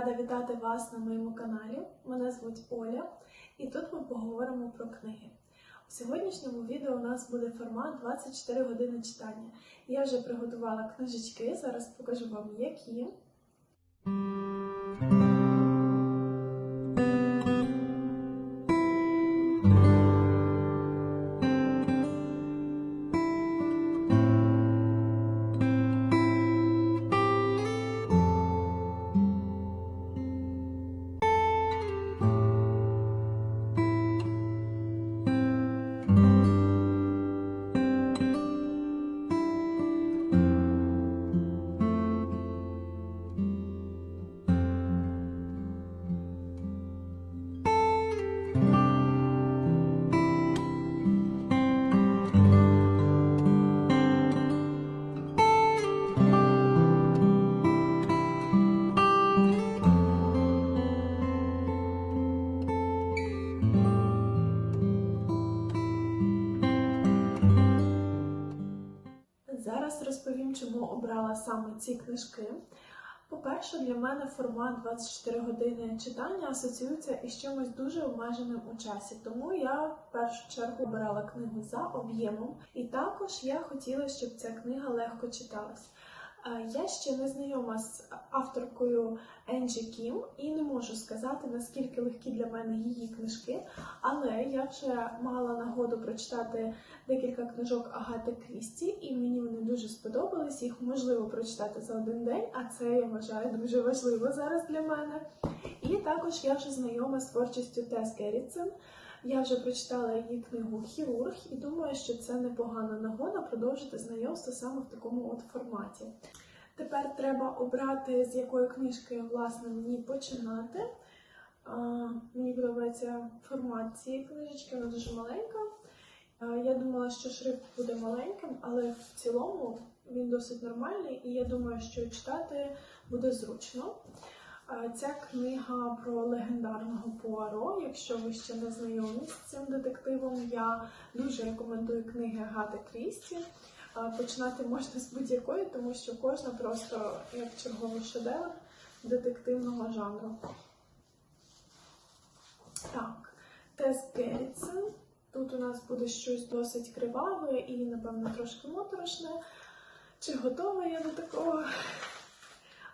рада вітати вас на моєму каналі. Мене звуть Оля, і тут ми поговоримо про книги. У сьогоднішньому відео у нас буде формат 24 години читання. Я вже приготувала книжечки, зараз покажу вам які. Ці книжки. По-перше, для мене формат 24 години читання асоціюється із чимось дуже обмеженим у часі. Тому я в першу чергу обирала книгу за об'ємом, і також я хотіла, щоб ця книга легко читалась. Я ще не знайома з авторкою Енджі Кім і не можу сказати, наскільки легкі для мене її книжки, але я вже мала нагоду прочитати декілька книжок Агати Крісті, і мені вони дуже сподобались. Їх можливо прочитати за один день, а це я вважаю дуже важливо зараз для мене. І також я вже знайома з творчістю Тес Геррітсен. Я вже прочитала її книгу Хірург і думаю, що це непогана нагода продовжити знайомство саме в такому от форматі. Тепер треба обрати, з якої книжки власне мені починати. Мені подобається формат цієї книжечки, вона дуже маленька. Я думала, що шрифт буде маленьким, але в цілому він досить нормальний, і я думаю, що читати буде зручно. Ця книга про легендарного Пуаро. Якщо ви ще не знайомі з цим детективом, я дуже рекомендую книги Агати Крісті. Починати можна з будь-якої, тому що кожна просто як черговий шедевр детективного жанру. Так, Тес Геррітсен. Тут у нас буде щось досить криваве і, напевно, трошки моторошне. Чи готова я до такого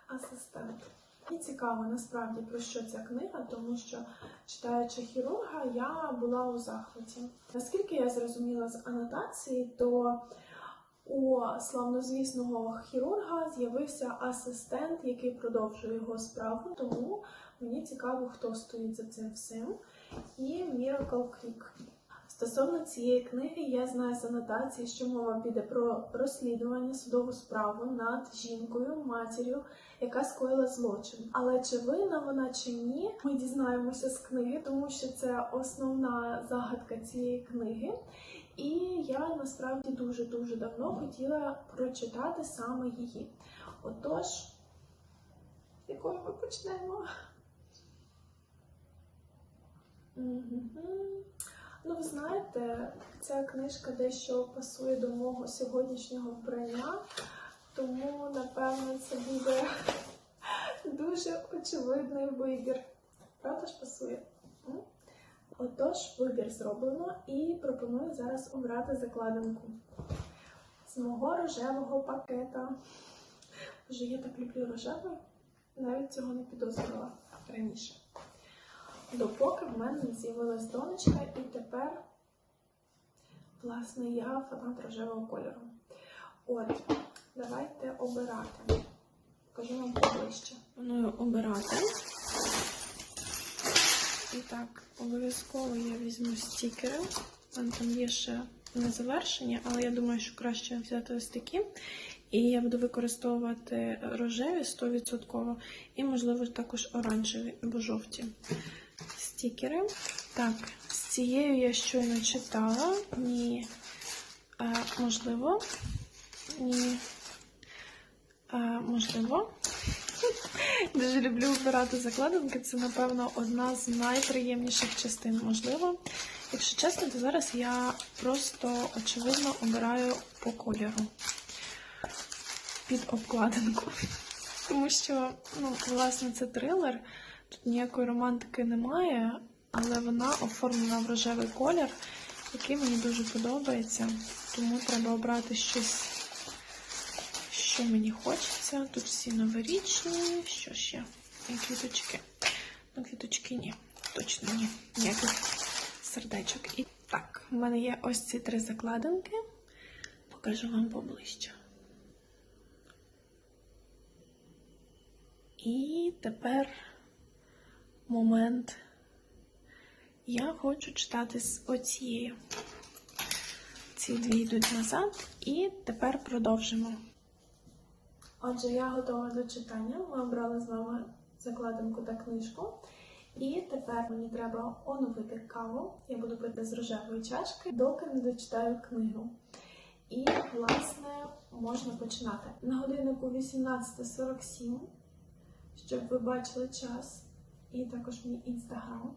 асистента? Мені цікаво насправді про що ця книга, тому що читаючи хірурга, я була у захваті. Наскільки я зрозуміла з анотації, то у славнозвісного хірурга з'явився асистент, який продовжує його справу. Тому мені цікаво, хто стоїть за цим всім. І Miracle Creek. Стосовно цієї книги, я знаю з анотації, що мова піде про розслідування судову справу над жінкою, матір'ю, яка скоїла злочин. Але чи винна вона чи ні, ми дізнаємося з книги, тому що це основна загадка цієї книги. І я насправді дуже дуже давно хотіла прочитати саме її. Отож, з якою ми почнемо? Ну, ви знаєте, ця книжка дещо пасує до мого сьогоднішнього вбрання, тому, напевно, це буде дуже очевидний вибір. Правда ж пасує? Отож, вибір зроблено і пропоную зараз обрати закладинку з мого рожевого пакета. Боже, я так люблю рожевий, навіть цього не підозрювала раніше. Допоки в мене не з'явилась донечка, і тепер, власне, я фанат рожевого кольору. От, давайте обирати. Покажу вам поближче. Пропоную обирати. І так, обов'язково я візьму стікери. Вон там є ще не завершені, але я думаю, що краще взяти ось такі. І я буду використовувати рожеві 100% і, можливо, також оранжеві або жовті стікери. Так, з цією я щойно читала. Ні, е, можливо, ні. Е, можливо. Дуже люблю обирати закладинки. Це, напевно, одна з найприємніших частин. Можливо. Якщо чесно, то зараз я просто очевидно обираю по кольору під обкладинку. Тому що, ну, власне, це трилер. Тут ніякої романтики немає, але вона оформлена в рожевий колір, який мені дуже подобається. Тому треба обрати щось, що мені хочеться. Тут всі новорічні. Що ще? І квіточки. Ну, квіточки ні. Точно ні. Ніяких сердечок. І так, в мене є ось ці три закладинки. Покажу вам поближче. І тепер момент. Я хочу читати з оцією. Ці дві йдуть назад, і тепер продовжимо. Отже, я готова до читання. Ми обрали з вами закладинку та книжку. І тепер мені треба оновити каву. Я буду пити з рожевої чашки, доки не дочитаю книгу. І, власне, можна починати. На годиннику 18.47, щоб ви бачили час, і також мій інстаграм.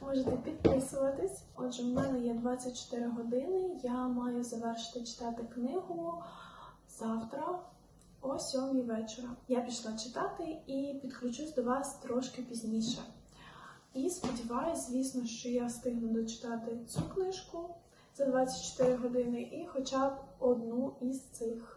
Можете підписуватись. Отже, в мене є 24 години. Я маю завершити читати книгу завтра о 7 вечора. Я пішла читати і підключусь до вас трошки пізніше. І сподіваюся, звісно, що я встигну дочитати цю книжку за 24 години і хоча б одну із цих.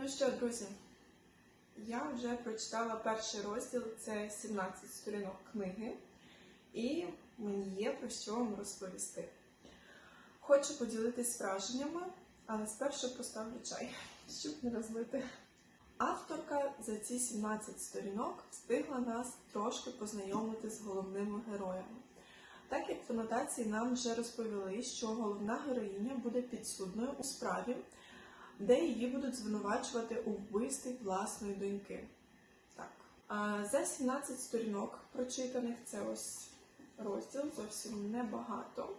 Ну що, друзі, я вже прочитала перший розділ, це 17 сторінок книги, і мені є про що вам розповісти. Хочу поділитись враженнями, але спершу поставлю чай, щоб не розлити. Авторка за ці 17 сторінок встигла нас трошки познайомити з головними героями. Так як в анотації нам вже розповіли, що головна героїня буде підсудною у справі, де її будуть звинувачувати у вбивстві власної доньки. Так. А за 17 сторінок прочитаних це ось розділ, зовсім небагато.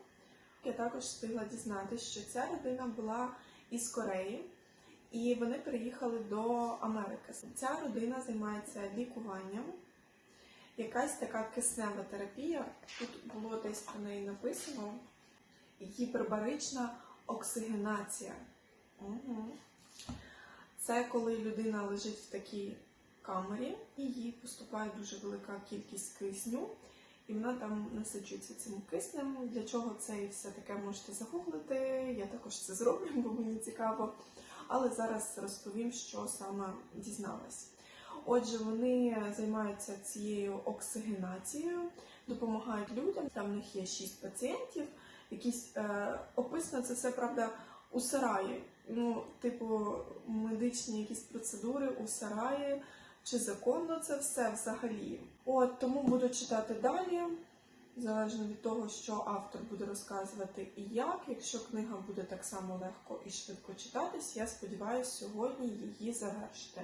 Я також встигла дізнатися, що ця родина була із Кореї, і вони переїхали до Америки. Ця родина займається лікуванням. Якась така киснева терапія, тут було десь про неї написано, гіпербарична оксигенація. Це коли людина лежить в такій камері, і їй поступає дуже велика кількість кисню, і вона там насичується цим киснем. Для чого це і все таке можете загуглити. Я також це зроблю, бо мені цікаво. Але зараз розповім, що саме дізналась. Отже, вони займаються цією оксигенацією, допомагають людям. Там в них є шість пацієнтів. Якісь е, описано це все правда у сараї. Ну, типу, медичні якісь процедури у сараї, чи законно це все взагалі. От тому буду читати далі, залежно від того, що автор буде розказувати і як. Якщо книга буде так само легко і швидко читатись, я сподіваюся сьогодні її завершити,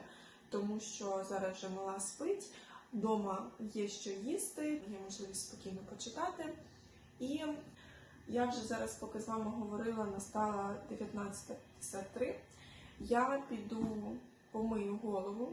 тому що зараз вже мала спить, вдома є що їсти, є можливість спокійно почитати. І я вже зараз, поки з вами говорила, настала 19.53. Я піду помию голову.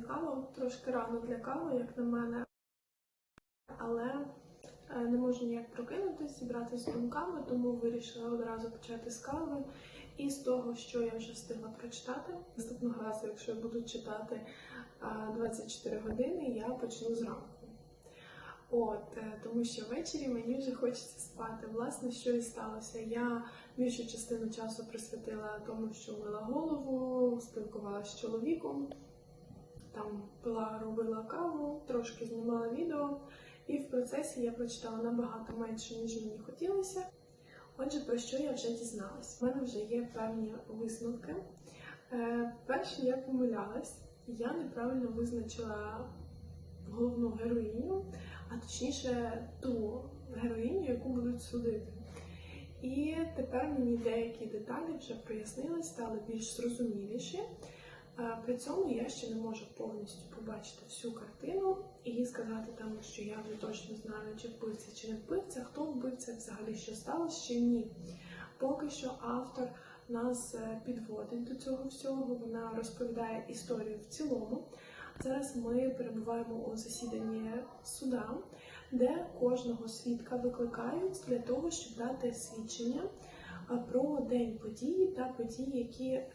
Кава. Трошки рано для кави, як на мене. Але е, не можу ніяк прокинутися, зібратися з думками, тому вирішила одразу почати з кави і з того, що я вже встигла прочитати. Наступного разу, якщо я буду читати е, 24 години, я почну зранку. От, е, тому що ввечері мені вже хочеться спати. Власне, що і сталося. Я більшу частину часу присвятила тому, що мила голову, спілкувалася з чоловіком, там пила, робила каву, трошки знімала відео, і в процесі я прочитала набагато менше, ніж мені хотілося. Отже, про що я вже дізналась? У мене вже є певні висновки. Е, перше, я помилялась, я неправильно визначила головну героїню, а точніше ту героїню, яку будуть судити. І тепер мені деякі деталі вже прояснились, стали більш зрозуміліші. При цьому я ще не можу повністю побачити всю картину і сказати там, що я вже точно знаю, чи вбивця, чи не вбивця, хто вбивця, взагалі що сталося, чи ні. Поки що автор нас е, підводить до цього всього, вона розповідає історію в цілому. Зараз ми перебуваємо у засіданні суда, де кожного свідка викликають для того, щоб дати свідчення про день події та події, які е,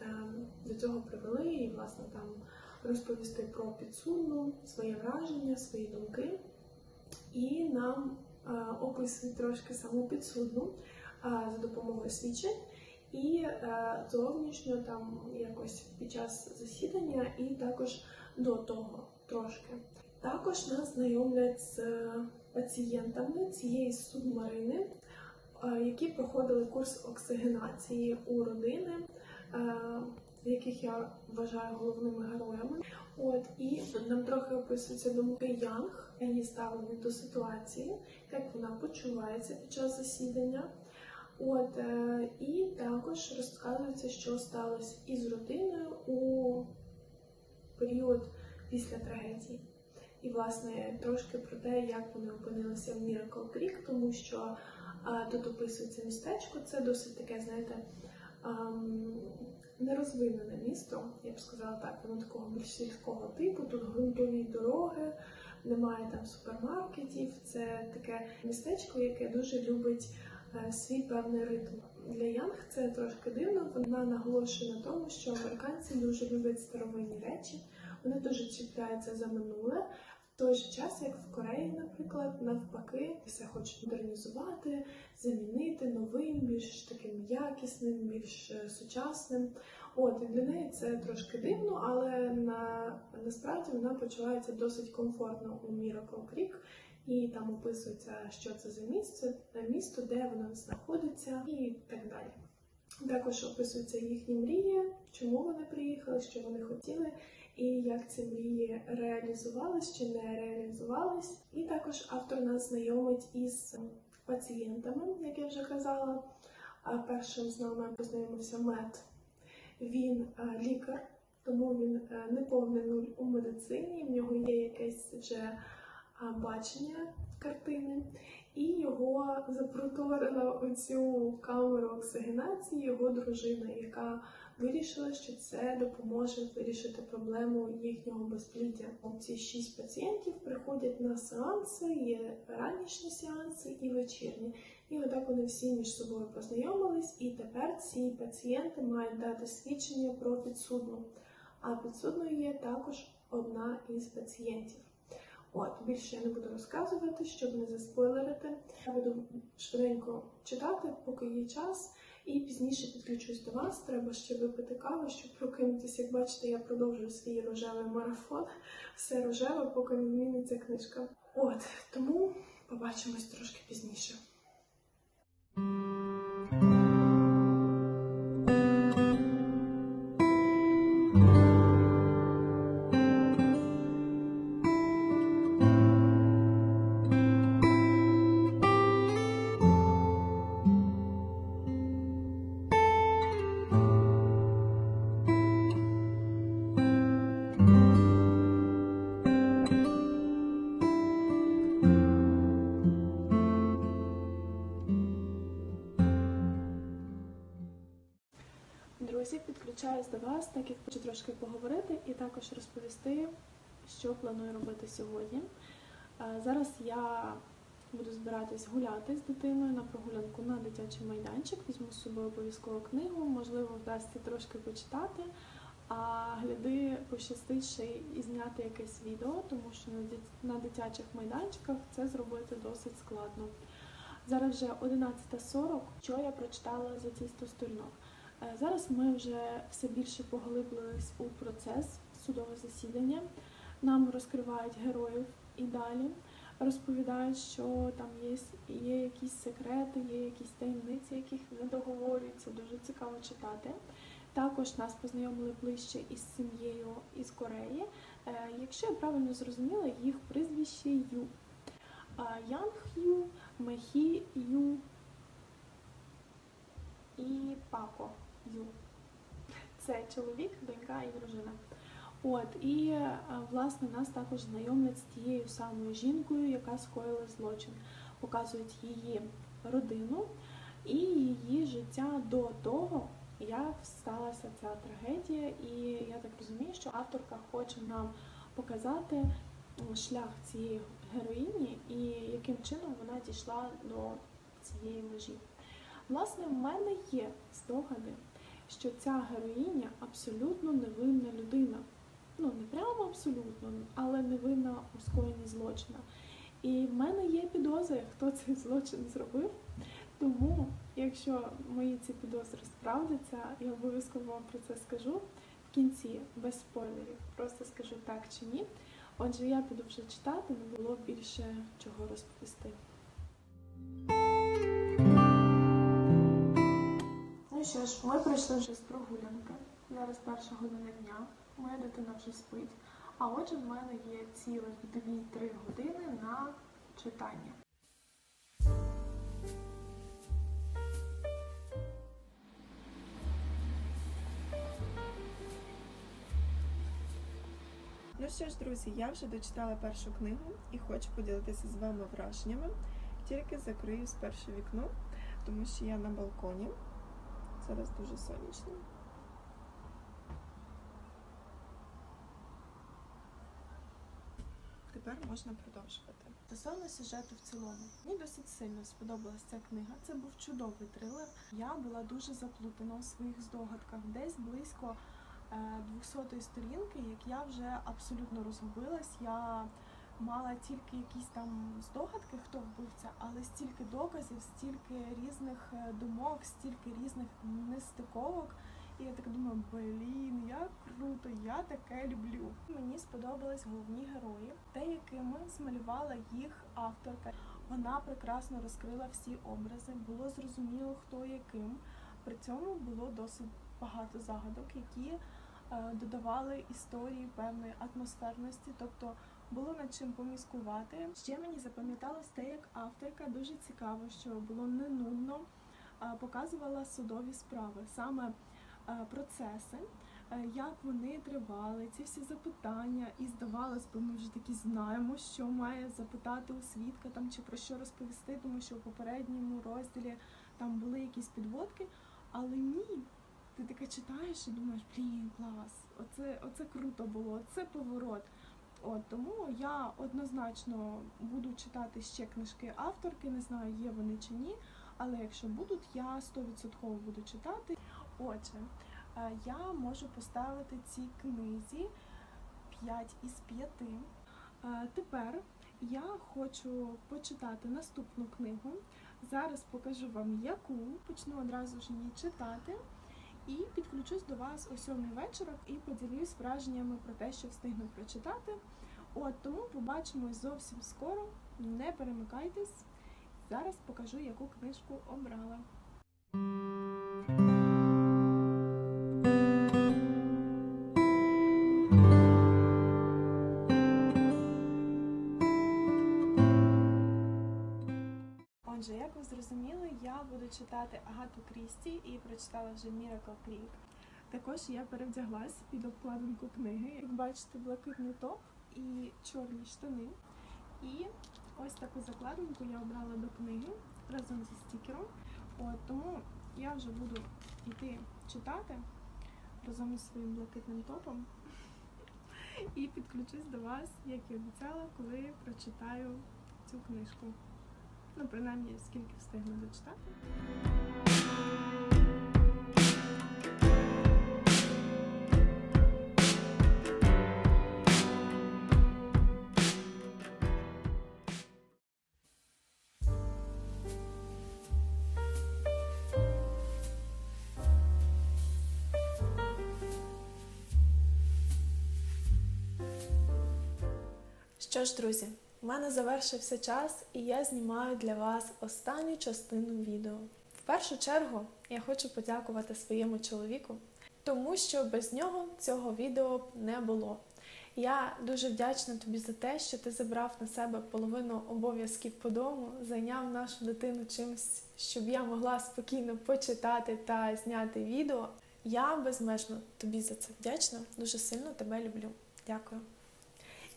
до цього привели, і власне там розповісти про підсудну, своє враження, свої думки. І нам е, описують трошки саму підсудну е, за допомогою свідчень. І е, зовнішньо там якось під час засідання, і також до того трошки. Також нас знайомлять з пацієнтами цієї субмарини, е, які проходили курс оксигенації у родини, е, яких я вважаю головними героями. От і нам трохи описуються думки Янг, її ставлення до ситуації, як вона почувається під час засідання. От е, і також розказується, що сталося із родиною у період після трагедії. І, власне, трошки про те, як вони опинилися в Miracle Creek, тому що а, тут описується містечко. Це досить таке, знаєте, ам, нерозвинене місто, я б сказала так, воно такого більш сільського типу. Тут ґрунтові дороги, немає там супермаркетів. Це таке містечко, яке дуже любить е, свій певний ритм. Для Янг це трошки дивно. Вона наголошує на тому, що американці дуже люблять старовинні речі. Вони дуже чіпляються за минуле. Той же час, як в Кореї, наприклад, навпаки, все хочуть модернізувати, замінити новим, більш таким якісним, більш е, сучасним. От і для неї це трошки дивно, але на насправді вона почувається досить комфортно у Miracle Creek. І там описується, що це за місце, е, місто, де воно знаходиться, і так далі. Також описуються їхні мрії, чому вони приїхали, що вони хотіли, і як ці мрії реалізувались чи не реалізувались. І також автор нас знайомить із пацієнтами, як я вже казала. Першим з нами познайомився Мет. Він е, лікар, тому він е, не повний нуль у медицині. В нього є якесь вже а, бачення картини, і його запроторила у цю камеру оксигенації його дружина, яка вирішила, що це допоможе вирішити проблему їхнього безпліддя. Ці шість пацієнтів приходять на сеанси, є ранішні сеанси і вечірні. І отак вони всі між собою познайомились, і тепер ці пацієнти мають дати свідчення про підсудну. А підсудною є також одна із пацієнтів. От, більше я не буду розказувати, щоб не заспойлерити. Я буду швиденько читати, поки є час, і пізніше підключусь до вас. Треба ще випити каву, щоб прокинутися. Як бачите, я продовжую свій рожевий марафон. Все рожеве, поки не зміниться книжка. От, тому побачимось трошки пізніше. Підключаюсь до вас, так як хочу трошки поговорити і також розповісти що планую робити сьогодні. Е, Зараз я буду збиратись гуляти з дитиною на прогулянку на дитячий майданчик. Візьму з собою обов'язково книгу, можливо, вдасться трошки почитати. А гляди пощастить ще і зняти якесь відео, тому що на на дитячих майданчиках це зробити досить складно. Зараз вже 11.40. Що я прочитала за ці 100 сторінок? Е, Зараз ми вже все більше поглиблились у процес судового засідання. Нам розкривають героїв і далі. Розповідають, що там є, є якісь секрети, є якісь таємниці, яких не договорюються. Дуже цікаво читати. Також нас познайомили ближче із сім'єю із Кореї. Е, Якщо я правильно зрозуміла, їх прізвище Ю. Янг Ю, Мехі Ю і Пако Ю. Це чоловік, донька і дружина. От і е, власне нас також знайомлять з тією самою жінкою, яка скоїла злочин. Показують її родину і її життя до того, як сталася ця трагедія. І я так розумію, що авторка хоче нам показати шлях цієї героїні і яким чином вона дійшла до цієї межі. Власне, в мене є здогади, що ця героїня абсолютно невинна людина. Ну, не прямо абсолютно, але невинна у скоєнні злочина. І в мене є підозри, хто цей злочин зробив. Тому, якщо мої ці підозри справдяться, я обов'язково вам про це скажу в кінці, без спойлерів. Просто скажу так чи ні. Отже, я піду вже читати, не було більше чого розповісти. Що ж, ми пройшли вже з прогулянки. Зараз перша година дня. Моя дитина вже спить. А отже, в мене є цілих 2-3 години на читання. Ну що ж, друзі, я вже дочитала першу книгу і хочу поділитися з вами враженнями. Тільки закрию спершу вікно, тому що я на балконі. Зараз дуже сонячно. Тепер можна продовжувати. Стосовно сюжету в цілому, мені досить сильно сподобалася ця книга. Це був чудовий трилер. Я була дуже заплутана у своїх здогадках. Десь близько е, 200-ї сторінки, як я вже абсолютно розгубилась. Я мала тільки якісь там здогадки, хто вбивця, але стільки доказів, стільки різних е, думок, стільки різних нестиковок. І я так думаю, блін, як круто, я таке люблю. Мені сподобались головні герої, те, якими змалювала їх авторка. Вона прекрасно розкрила всі образи, було зрозуміло, хто яким. При цьому було досить багато загадок, які е, додавали історії певної атмосферності, тобто було над чим поміскувати. Ще мені запам'яталось те, як авторка дуже цікаво, що було не нудно, показувала судові справи, саме процеси, як вони тривали, ці всі запитання, і здавалось би, ми вже такі знаємо, що має запитати у свідка там чи про що розповісти, тому що у попередньому розділі там були якісь підводки, але ні. Ти таке читаєш і думаєш, блін, клас, оце, оце круто було, це поворот. От тому я однозначно буду читати ще книжки авторки, не знаю, є вони чи ні. Але якщо будуть, я 100% буду читати. Отже, е, я можу поставити цій книзі 5 із 5. Е, Тепер я хочу почитати наступну книгу. Зараз покажу вам яку, почну одразу ж її читати. І підключусь до вас о сьомій вечора і поділюсь враженнями про те, що встигну прочитати. От тому побачимось зовсім скоро. Не перемикайтесь. Зараз покажу, яку книжку обрала. Я буду читати Агату Крісті і прочитала вже Miracle Creek. Також я перевдяглась під обкладинку книги. Як бачите, блакитний топ і чорні штани. І ось таку закладинку я обрала до книги разом зі стікером. От, тому я вже буду йти читати разом із своїм блакитним топом. і підключусь до вас, як і обіцяла, коли прочитаю цю книжку. Ну, принаймні, скільки встигну дочитати. Що ж, друзі, в мене завершився час, і я знімаю для вас останню частину відео. В першу чергу я хочу подякувати своєму чоловіку, тому що без нього цього відео б не було. Я дуже вдячна тобі за те, що ти забрав на себе половину обов'язків по дому, зайняв нашу дитину чимось, щоб я могла спокійно почитати та зняти відео. Я безмежно тобі за це вдячна, дуже сильно тебе люблю. Дякую.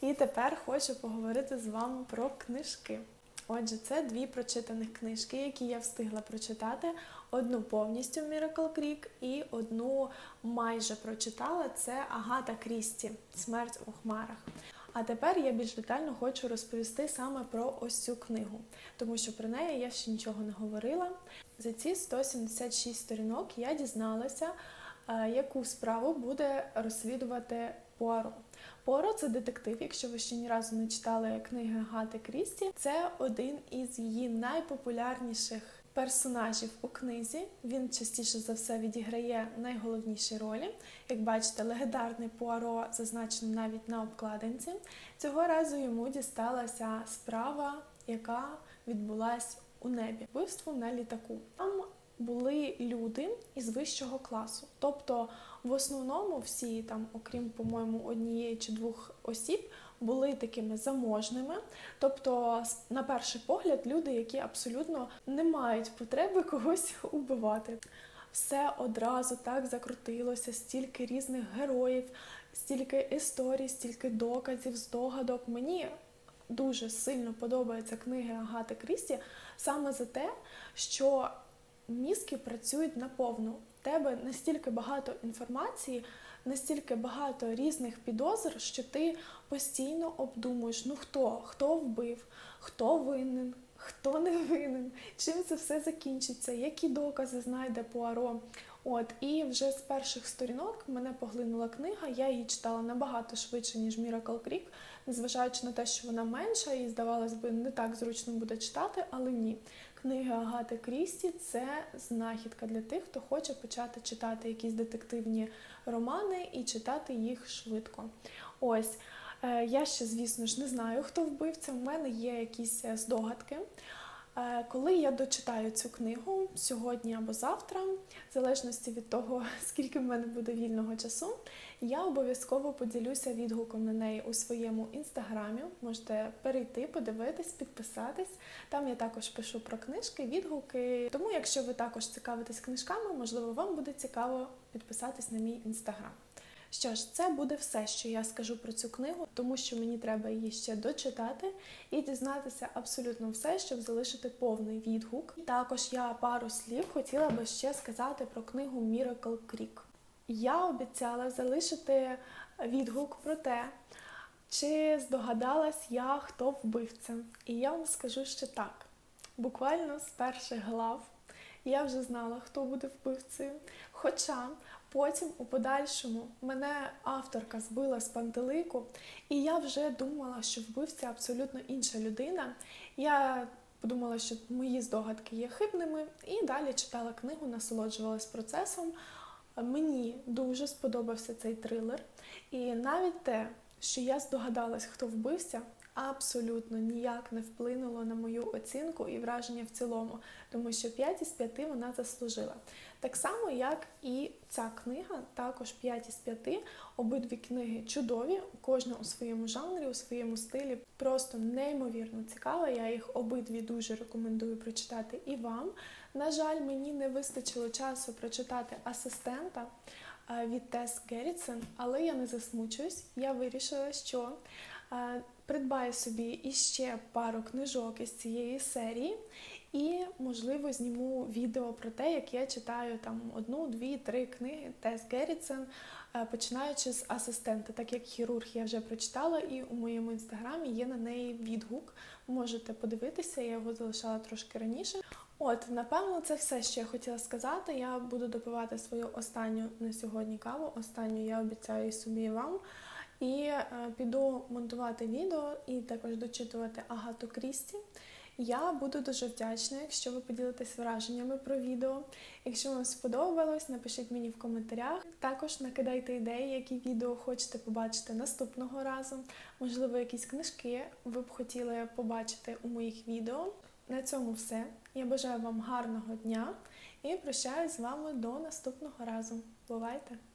І тепер хочу поговорити з вами про книжки. Отже, це дві прочитаних книжки, які я встигла прочитати. Одну повністю Miracle Creek і одну майже прочитала. Це Агата Крісті Смерть у хмарах. А тепер я більш детально хочу розповісти саме про ось цю книгу, тому що про неї я ще нічого не говорила. За ці 176 сторінок я дізналася, е, яку справу буде розслідувати Пуаро. Пуаро – це детектив, якщо ви ще ні разу не читали книги Агати Крісті. Це один із її найпопулярніших персонажів у книзі. Він частіше за все відіграє найголовніші ролі. Як бачите, легендарний Пуаро зазначено навіть на обкладинці. Цього разу йому дісталася справа, яка відбулась у небі. Вбивство на літаку. Там були люди із вищого класу. Тобто, в основному всі там, окрім, по-моєму, однієї чи двох осіб, були такими заможними. Тобто, на перший погляд, люди, які абсолютно не мають потреби когось убивати. Все одразу так закрутилося, стільки різних героїв, стільки історій, стільки доказів, здогадок. Мені дуже сильно подобаються книги Агати Крісті саме за те, що мізки працюють наповну. В тебе настільки багато інформації, настільки багато різних підозр, що ти постійно обдумуєш, ну хто, хто вбив, хто винен, хто не винен, чим це все закінчиться, які докази знайде Пуаро. От і вже з перших сторінок мене поглинула книга. Я її читала набагато швидше, ніж Miracle Creek, незважаючи на те, що вона менша і здавалось би не так зручно буде читати, але ні. Книги Агати Крісті це знахідка для тих, хто хоче почати читати якісь детективні романи і читати їх швидко. Ось е, я ще, звісно ж, не знаю, хто вбивця. У мене є якісь е, здогадки. Е, Коли я дочитаю цю книгу сьогодні або завтра, в залежності від того, скільки в мене буде вільного часу, я обов'язково поділюся відгуком на неї у своєму інстаграмі. Можете перейти, подивитись, підписатись. Там я також пишу про книжки, відгуки. Тому, якщо ви також цікавитесь книжками, можливо, вам буде цікаво підписатись на мій інстаграм. Що ж, це буде все, що я скажу про цю книгу, тому що мені треба її ще дочитати і дізнатися абсолютно все, щоб залишити повний відгук. Також я пару слів хотіла би ще сказати про книгу Miracle Creek. Я обіцяла залишити відгук про те, чи здогадалась я, хто вбивця. І я вам скажу, що так. Буквально з перших глав я вже знала, хто буде вбивцею. Хоча потім, у подальшому, мене авторка збила з пантелику, і я вже думала, що вбивця абсолютно інша людина. Я подумала, що мої здогадки є хибними, і далі читала книгу, насолоджувалась процесом. Мені дуже сподобався цей трилер, і навіть те, що я здогадалась, хто вбився, абсолютно ніяк не вплинуло на мою оцінку і враження в цілому, тому що 5 із 5 вона заслужила. Так само, як і ця книга, також 5 із 5. Обидві книги чудові, кожна у своєму жанрі, у своєму стилі, просто неймовірно цікава. Я їх обидві дуже рекомендую прочитати і вам. На жаль, мені не вистачило часу прочитати асистента е, від Тес Геррітсен, але я не засмучуюсь. Я вирішила, що е, придбаю собі іще пару книжок із цієї серії. І, можливо, зніму відео про те, як я читаю там одну, дві, три книги Тес Геррітсен, е, починаючи з асистента, так як хірург я вже прочитала, і у моєму інстаграмі є на неї відгук. Можете подивитися, я його залишала трошки раніше. От, напевно, це все, що я хотіла сказати. Я буду допивати свою останню на сьогодні каву. Останню я обіцяю собі вам. І е, піду монтувати відео і також дочитувати Агату Крісті. Я буду дуже вдячна, якщо ви поділитесь враженнями про відео. Якщо вам сподобалось, напишіть мені в коментарях. Також накидайте ідеї, які відео хочете побачити наступного разу. Можливо, якісь книжки ви б хотіли побачити у моїх відео. На цьому все. Я бажаю вам гарного дня і прощаюсь з вами до наступного разу. Бувайте!